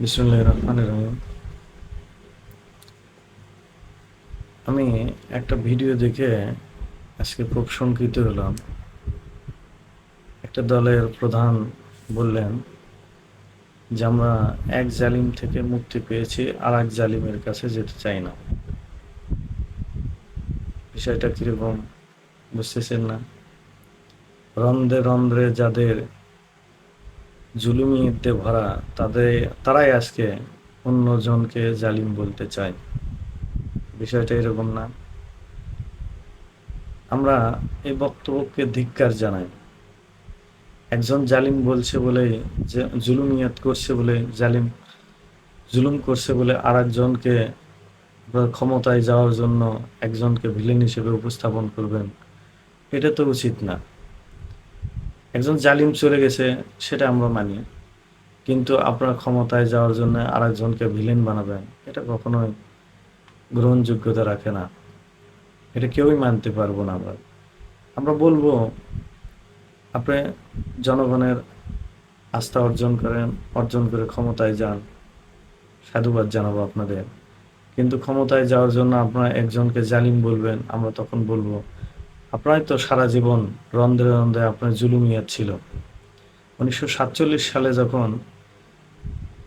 বিসমুল্লাহ আমি একটা ভিডিও দেখে আজকে খুব শঙ্কিত হলাম। একটা দলের প্রধান বললেন যে, আমরা এক জালিম থেকে মুক্তি পেয়েছি আর এক জালিমের কাছে যেতে চাই না। বিষয়টা কীরকম বুঝতেছেন না? রন্ধ্রে রন্ধ্রে যাদের জুলুমিতে ভরা, তাদের, তারাই আজকে অন্যজনকে জালিম বলতে চায়। বিষয়টা এরকম না। আমরা এই বক্তব্যকে ধিক্কার জানাই। একজন জালিম বলছে বলে যে, জুলুমিয়াত করছে বলে জালিম, জুলুম করছে বলে আর একজনকে ক্ষমতায় যাওয়ার জন্য একজনকে ভিলেন হিসেবে উপস্থাপন করবেন, এটা তো উচিত না। একজন জালিম চলে গেছে, সেটা আমরা মানি। কিন্তু আপনার ক্ষমতায় যাওয়ার জন্য আর একজনকে ভিলেন বানাবেন, এটা কখনোই গ্রহণযোগ্যতা রাখে না। এটা কেউই মানতে পারব না আমরা। আমরা বলব, আপনি জনগণের আস্থা অর্জন করেন, অর্জন করে ক্ষমতায় যান। সাধুবাদ জানাব আপনাদের। কিন্তু ক্ষমতায় যাওয়ার জন্য আপনারা একজনকে জালিম বলবেন, আমরা তখন বলব আপনারই তো সারা জীবন রন্ধ্রে রন্ধ্রে আপনার জুলুমিয়াত ছিল। উনিশশো সাতচল্লিশ সালে যখন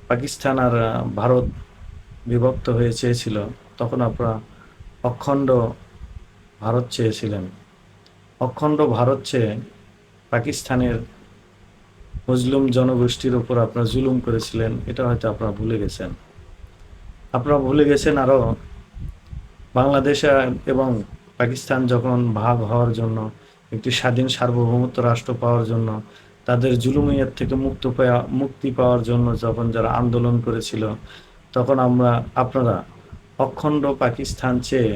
পাকিস্তান আর ভারত বিভক্ত হয়ে চেয়েছিল, তখন আপনারা অখণ্ড ভারত চেয়েছিলেন। অখণ্ড ভারত চেয়ে পাকিস্তানের মুসলিম জনগোষ্ঠীর ওপর আপনারা জুলুম করেছিলেন, এটা হয়তো আপনারা ভুলে গেছেন। আপনারা ভুলে গেছেন আরও বাংলাদেশ এবং পাকিস্তান যখন ভাগ হওয়ার জন্য, একটি স্বাধীন সার্বভৌমত্ব রাষ্ট্র পাওয়ার জন্য, তাদের জুলুমিয়াত থেকে মুক্ত পাওয়া, মুক্তি পাওয়ার জন্য যখন যারা আন্দোলন করেছিল, তখন আমরা, আপনারা অখণ্ড পাকিস্তান চেয়ে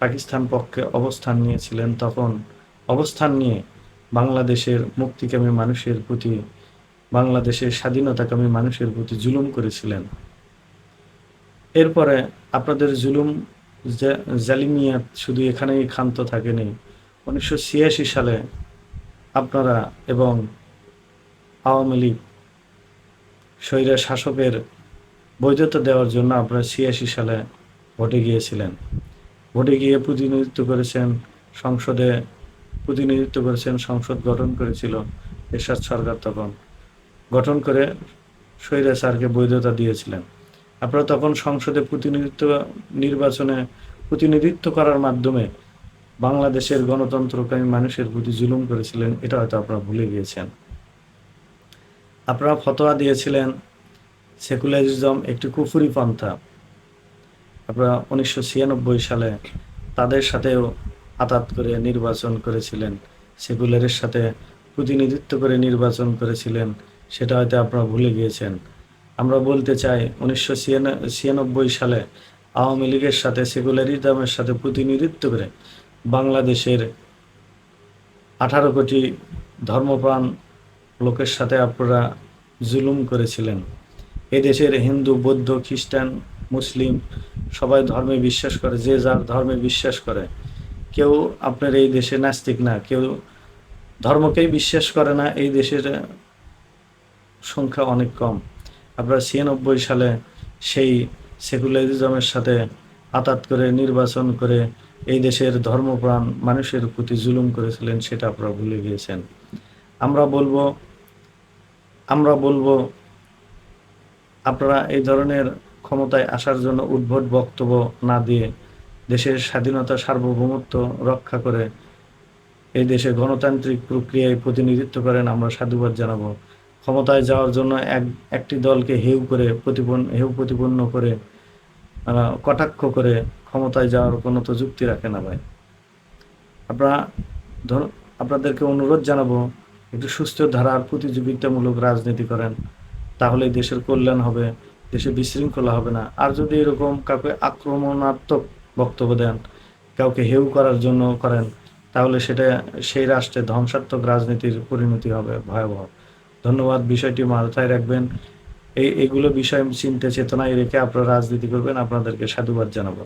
পাকিস্তান পক্ষে অবস্থান নিয়েছিলেন, তখন অবস্থান নিয়ে বাংলাদেশের মুক্তিকামী মানুষের প্রতি, বাংলাদেশের স্বাধীনতাকামী মানুষের প্রতি জুলুম করেছিলেন। এরপরে আপনাদের জুলুম জালিমিয়াত শুধু এখানেই ক্ষান্ত থাকেনি। উনিশশো ছিয়াশি সালে আপনারা এবং আওয়ামী লীগ স্বৈরা শাসকের বৈধতা দেওয়ার জন্য আপনারা ছিয়াশি সালে ভোটে গিয়েছিলেন। ভোটে গিয়ে প্রতিনিধিত্ব করেছেন, সংসদে প্রতিনিধিত্ব করেছেন, সংসদ গঠন করেছিল এরশাদ সরকার তখন। গঠন করে স্বৈরা স্যারকে বৈধতা দিয়েছিলেন। আপনারা তখন সংসদে প্রতিনিধিত্ব, নির্বাচনে প্রতিনিধিত্ব করার মাধ্যমে বাংলাদেশের গণতন্ত্রকামী মানুষের প্রতি জুলুম করেছিলেন, এটা হয়তো আপনারা ভুলে গিয়েছেন। আপনারা ফতোয়া দিয়েছিলেন সেকুলারিজম একটি কুফুরি পন্থা। আপনারা উনিশশো ছিয়ানব্বই সালে তাদের সাথেও আতাত করে নির্বাচন করেছিলেন, সেকুলারের সাথে প্রতিনিধিত্ব করে নির্বাচন করেছিলেন, সেটা হয়তো আপনারা ভুলে গিয়েছেন। আমরা বলতে চাই উনিশশো ছিয়ানব্বই সালে আওয়ামী লীগের সাথে সেকুলারিজমের সাথে প্রতিনিধিত্ব করে বাংলাদেশের আঠারো কোটি ধর্মপ্রাণ লোকের সাথে আপনারা জুলুম করেছিলেন। এদেশের হিন্দু, বৌদ্ধ, খ্রিস্টান, মুসলিম সবাই ধর্মে বিশ্বাস করে, যে যার ধর্মে বিশ্বাস করে। কেউ আপনার এই দেশে নাস্তিক না, কেউ ধর্মকেই বিশ্বাস করে না, এই দেশের সংখ্যা অনেক কম। আপনারা ছিয়ানব্বই সালে সেই সেকুলারিজমের সাথে আতাত করে, নির্বাচন করে এই দেশের ধর্মপ্রাণ মানুষের প্রতি জুলুম করেছিলেন সেটা আপনারা ভুলে গিয়েছেন। আমরা বলব আমরা বলব, আপনারা এই ধরনের ক্ষমতায় আসার জন্য উদ্ভট বক্তব্য না দিয়ে দেশের স্বাধীনতা সার্বভৌমত্ব রক্ষা করে এই দেশে গণতান্ত্রিক প্রক্রিয়ায় প্রতিনিধিত্ব করেন, আমরা সাধুবাদ জানাব। ক্ষমতায় যাওয়ার জন্য এক, একটি দলকে হেউ করে প্রতিপন্ন, হেউ প্রতিপন্ন করে কটাক্ষ করে ক্ষমতায় যাওয়ার কোনো তো যুক্তি রাখে না ভাই। আপনারা ধর- আপনাদেরকে অনুরোধ জানাব, একটু সুস্থ ধারার প্রতিযোগিতামূলক রাজনীতি করেন তাহলে দেশের কল্যাণ হবে, দেশে বিশৃঙ্খলা হবে না। আর যদি এরকম কাউকে আক্রমণাত্মক বক্তব্য দেন, কাউকে হেউ করার জন্য করেন, তাহলে সেটা, সেই রাষ্ট্রে ধ্বংসাত্মক রাজনীতির পরিণতি হবে ভয়াবহ। ধন্যবাদ, বিষয়টি মাথায় রাখবেন। এই, এগুলো বিষয় চিন্তা চেতনায় রেখে আপনারা রাজনীতি করবেন, আপনাদেরকে সাধুবাদ জানাব।